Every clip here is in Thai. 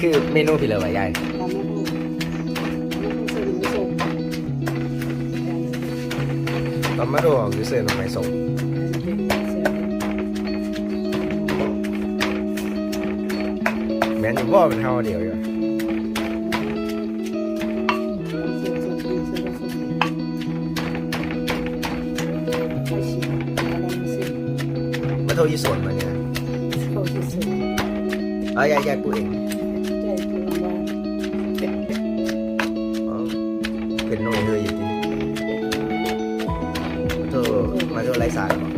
คือเมนูพี่เลยว่ายายทำไม่ถูกทำไม่ถูกไม่ถูกตอมาโดคือเสื้อหน่อไม้ส้มแม่นอยู่บ่เป็นเฮาเดียวอยู่มาโทรยี่สวนมาเนี่ยเอายายยายพูด เป็นหน่วยเลยอยู่ดีมาเทรมาโทรไรสารหรอ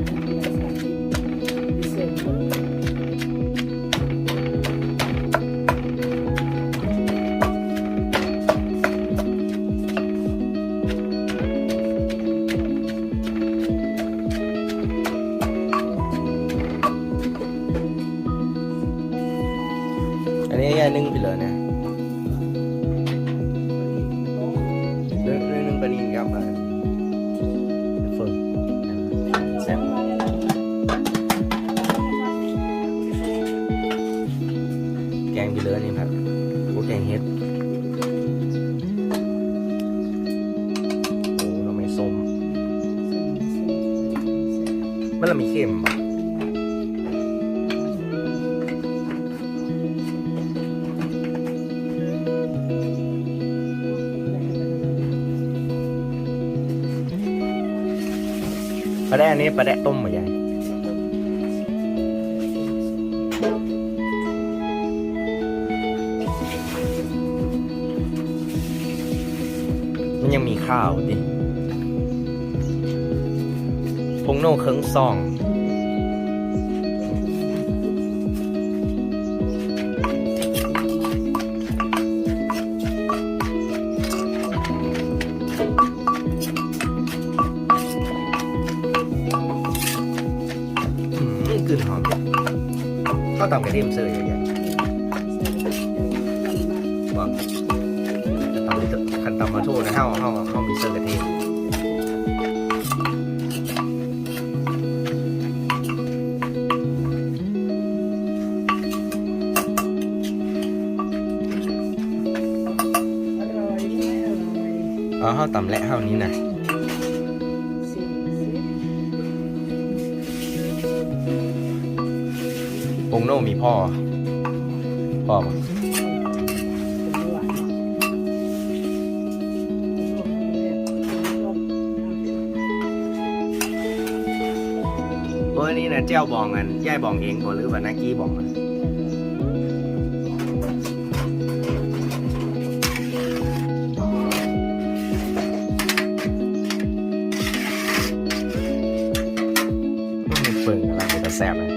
นนี้ยายนึ่งไปเลยนะนึ่งนึ่งนึ่งปลานิลครับอะเฟิร์นแซ่บแกงไปเลยนี่ครับโอ้แกงเฮ็ดโอ้เราไม่ส้มมันละมีเค็มปะ ปลาแดะอันนี้ปลาแดะต้มเหมือนยายมันยังมีข้าวดิพงโน่เคิงซอง กลิ่นหอมเลยข้าวตำกระเทียมเสยใหญ่ๆว่าจะตำนี่คันตำมาโทษนะเฮาเฮาเฮามีเสยกระเทียมอ๋อเฮาตำและเฮาวนี้นะ งโน่มีพ่อ พ่อปะโอ้ยนี่นะเจ้าบองกันย่ายบองเองบ่หรือว่านากี้บองอะอืมเปิงอะไรมันจะแซ่บเลย